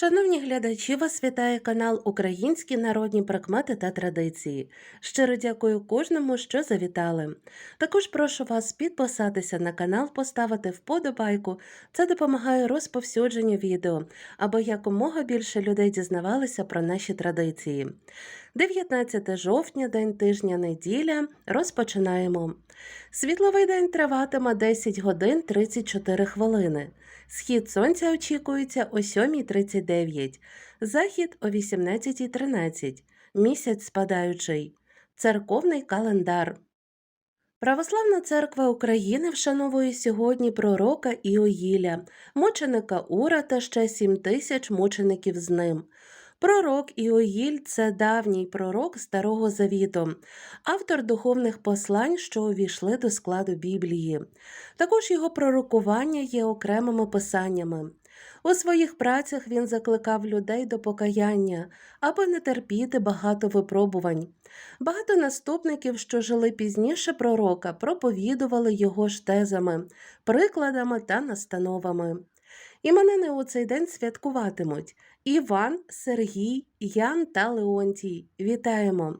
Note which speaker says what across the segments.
Speaker 1: Шановні глядачі, вас вітає канал Українські народні прикмети та традиції. Щиро дякую кожному, що завітали. Також прошу вас підписатися на канал, поставити вподобайку. Це допомагає розповсюдженню відео, аби якомога більше людей дізнавалися про наші традиції. 19 жовтня, день тижня неділя. Розпочинаємо. Світловий день триватиме 10 годин 34 хвилини. Схід сонця очікується о 7.39, захід о 18.13, місяць спадаючий, церковний календар. Православна церква України вшановує сьогодні пророка Іоїля, мученика Ура та ще 7 тисяч мучеників з ним. Пророк Іоїль це давній пророк Старого Завіту, автор духовних послань, що увійшли до складу Біблії. Також його пророкування є окремими писаннями. У своїх працях він закликав людей до покаяння, аби не терпіти багато випробувань. Багато наступників, що жили пізніше пророка, проповідували його ж тезами, прикладами та настановами. Іменини у цей день святкуватимуть Іван, Сергій, Ян та Леонтій. Вітаємо!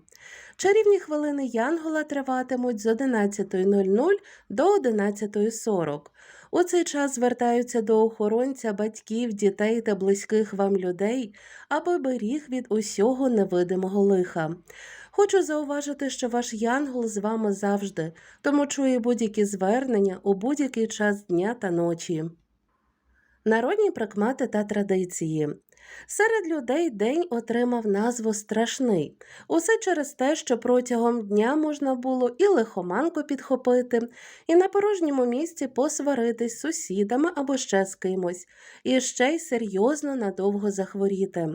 Speaker 1: Чарівні хвилини Янгола триватимуть з 11.00 до 11.40. У цей час звертаються до охоронця батьків, дітей та близьких вам людей, аби беріг від усього невидимого лиха. Хочу зауважити, що ваш янгол з вами завжди, тому чує будь-які звернення у будь-який час дня та ночі. Народні прикмети та традиції. Серед людей день отримав назву страшний. Усе через те, що протягом дня можна було і лихоманку підхопити, і на порожньому місці посваритись з сусідами або ще з кимось, і ще й серйозно надовго захворіти.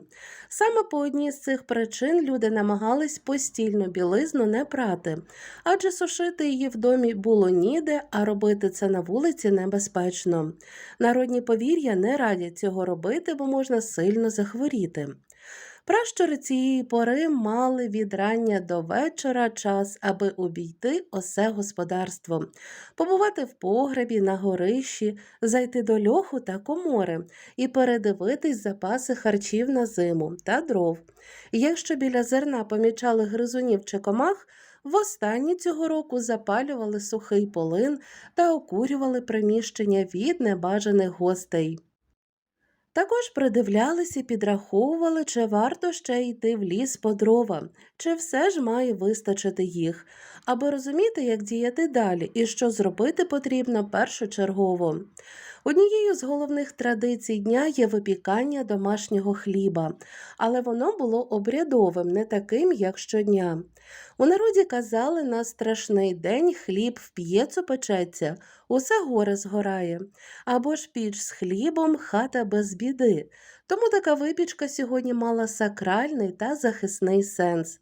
Speaker 1: Саме по одній з цих причин люди намагались постільну білизну не прати, адже сушити її в домі було ніде, а робити це на вулиці небезпечно. Народні повір'я не радять цього робити, бо можна сильно захворіти. Пращури цієї пори мали від рання до вечора час, аби обійти осе господарство, побувати в погребі, на горищі, зайти до льоху та комори і передивитись запаси харчів на зиму та дров. Якщо біля зерна помічали гризунів чи комах, Востаннє цього року запалювали сухий полин та окурювали приміщення від небажаних гостей. Також придивлялися і підраховували, чи варто ще йти в ліс по дрова, чи все ж має вистачити їх, аби розуміти, як діяти далі і що зробити потрібно першочергово. Однією з головних традицій дня є випікання домашнього хліба, але воно було обрядовим, не таким, як щодня. У народі казали на страшний день хліб в п'єцу печеться, усе горе згорає, або ж піч з хлібом, хата без біди. Тому така випічка сьогодні мала сакральний та захисний сенс.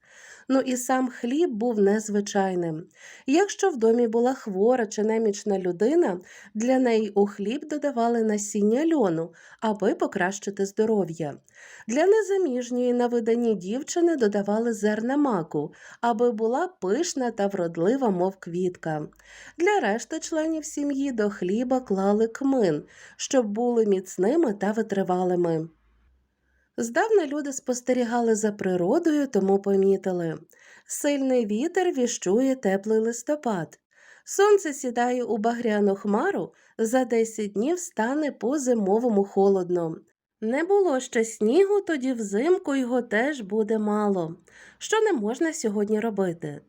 Speaker 1: Ну і сам хліб був незвичайним. Якщо в домі була хвора чи немічна людина, для неї у хліб додавали насіння льону, аби покращити здоров'я. Для незаміжньої на виданні дівчини додавали зерна маку, аби була пишна та вродлива, мов квітка. Для решти членів сім'ї до хліба клали кмин, щоб були міцними та витривалими. Здавна люди спостерігали за природою, тому помітили. Сильний вітер віщує теплий листопад. Сонце сідає у багряну хмару, за 10 днів стане по зимовому холодно. Не було ще снігу, тоді взимку його теж буде мало. Що не можна сьогодні робити?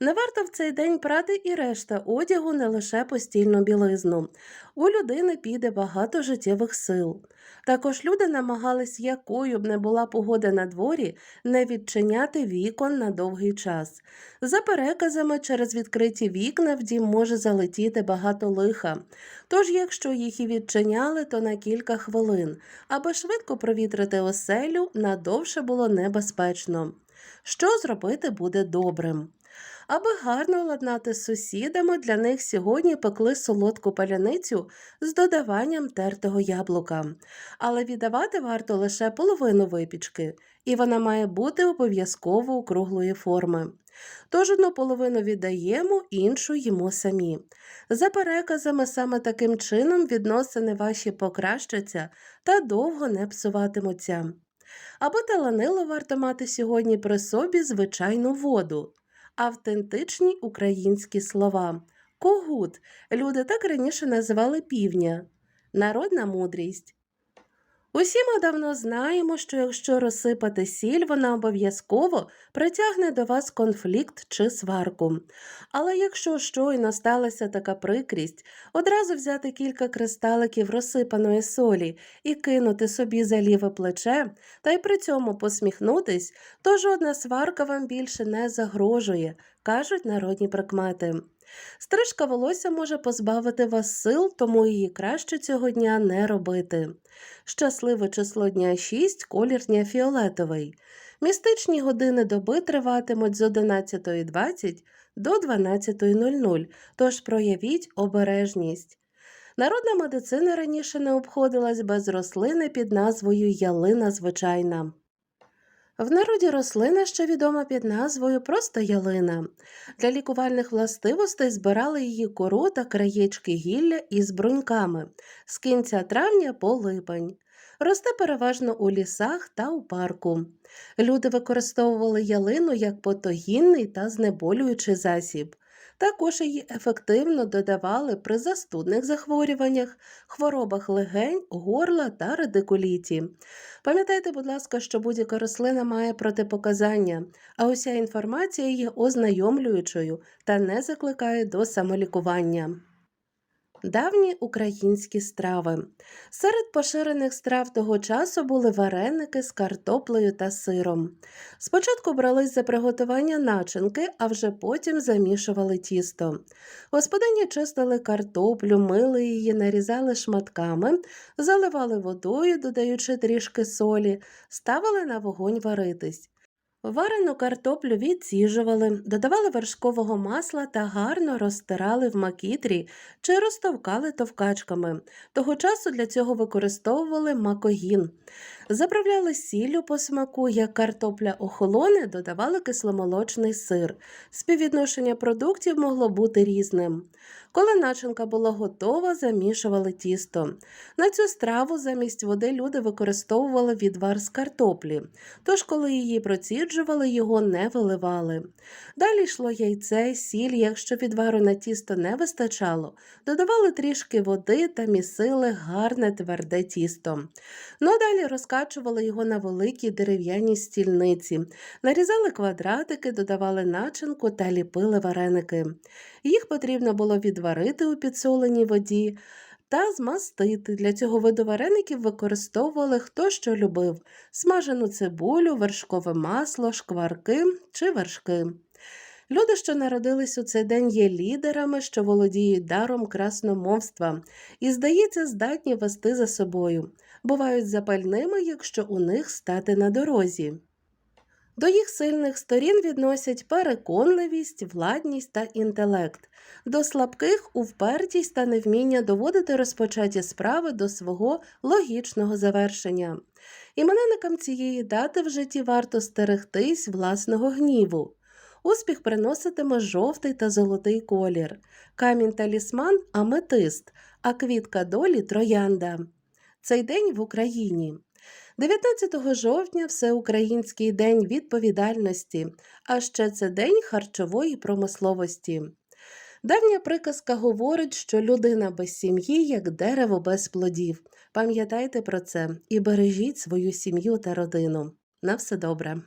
Speaker 1: Не варто в цей день прати і решта одягу, не лише постільну білизну. У людини піде багато життєвих сил. Також люди намагались, якою б не була погода на дворі, не відчиняти вікон на довгий час. За переказами, через відкриті вікна в дім може залетіти багато лиха. Тож, якщо їх і відчиняли, то на кілька хвилин, аби швидко провітрити оселю, надовше було небезпечно. Що зробити буде добрим? Аби гарно ладнати з сусідами, для них сьогодні пекли солодку паляницю з додаванням тертого яблука. Але віддавати варто лише половину випічки, і вона має бути обов'язково округлої форми. Тож одну половину віддаємо, іншу їмо самі. За переказами саме таким чином відносини ваші покращаться та довго не псуватимуться. Або таланило варто мати сьогодні при собі звичайну воду, автентичні українські слова. Когут люди так раніше називали півня, народна мудрість. Усі ми давно знаємо, що якщо розсипати сіль, вона обов'язково притягне до вас конфлікт чи сварку. Але якщо щойно сталася така прикрість, одразу взяти кілька кристаликів розсипаної солі і кинути собі за ліве плече, та й при цьому посміхнутись, то жодна сварка вам більше не загрожує, кажуть народні прикмети. Стрижка волосся може позбавити вас сил, тому її краще цього дня не робити. Щасливе число дня 6, колір дня фіолетовий. Містичні години доби триватимуть з 11.20 до 12.00, тож проявіть обережність. Народна медицина раніше не обходилась без рослини під назвою ялина звичайна. В народі рослина що відома під назвою просто ялина. Для лікувальних властивостей збирали її кору та краєчки гілля із бруньками з кінця травня по липень. Росте переважно у лісах та у парку. Люди використовували ялину як потогінний та знеболюючий засіб. Також її ефективно додавали при застудних захворюваннях, хворобах легень, горла та радикуліті. Пам'ятайте, будь ласка, що будь-яка рослина має протипоказання, а уся інформація є ознайомлюючою та не закликає до самолікування. Давні українські страви. Серед поширених страв того часу були вареники з картоплею та сиром. Спочатку брались за приготування начинки, а вже потім замішували тісто. Господині чистили картоплю, мили її, нарізали шматками, заливали водою, додаючи трішки солі, ставили на вогонь варитись. Варену картоплю відсіжували, додавали вершкового масла та гарно розтирали в макітрі чи розтовкали товкачками. Того часу для цього використовували макогін. Заправляли сіллю по смаку, як картопля охолоне, додавали кисломолочний сир. Співвідношення продуктів могло бути різним. Коли начинка була готова, замішували тісто. На цю страву замість води люди використовували відвар з картоплі, тож, коли її проціджували, його не виливали. Далі йшло яйце, сіль, якщо відвару на тісто не вистачало, додавали трішки води та місили гарне тверде тісто. Ну далі розкачували його на великій дерев'яній стільниці, нарізали квадратики, додавали начинку та ліпили вареники. Їх потрібно було відварити у підсоленій воді та змастити. Для цього виду вареників використовували хто що любив смажену цибулю, вершкове масло, шкварки чи вершки. Люди, що народились у цей день, є лідерами, що володіють даром красномовства і, здається, здатні вести за собою, бувають запальними, якщо у них стати на дорозі. До їх сильних сторін відносять переконливість, владність та інтелект, до слабких упертість та невміння доводити розпочаті справи до свого логічного завершення. Іменинникам цієї дати в житті варто стерегтись власного гніву. Успіх приноситиме жовтий та золотий колір, камінь талісман аметист, а квітка долі троянда. Цей день в Україні. 19 жовтня Всеукраїнський день відповідальності, а ще це день харчової промисловості. Давня приказка говорить, що людина без сім'ї як дерево без плодів. Пам'ятайте про це і бережіть свою сім'ю та родину. На все добре.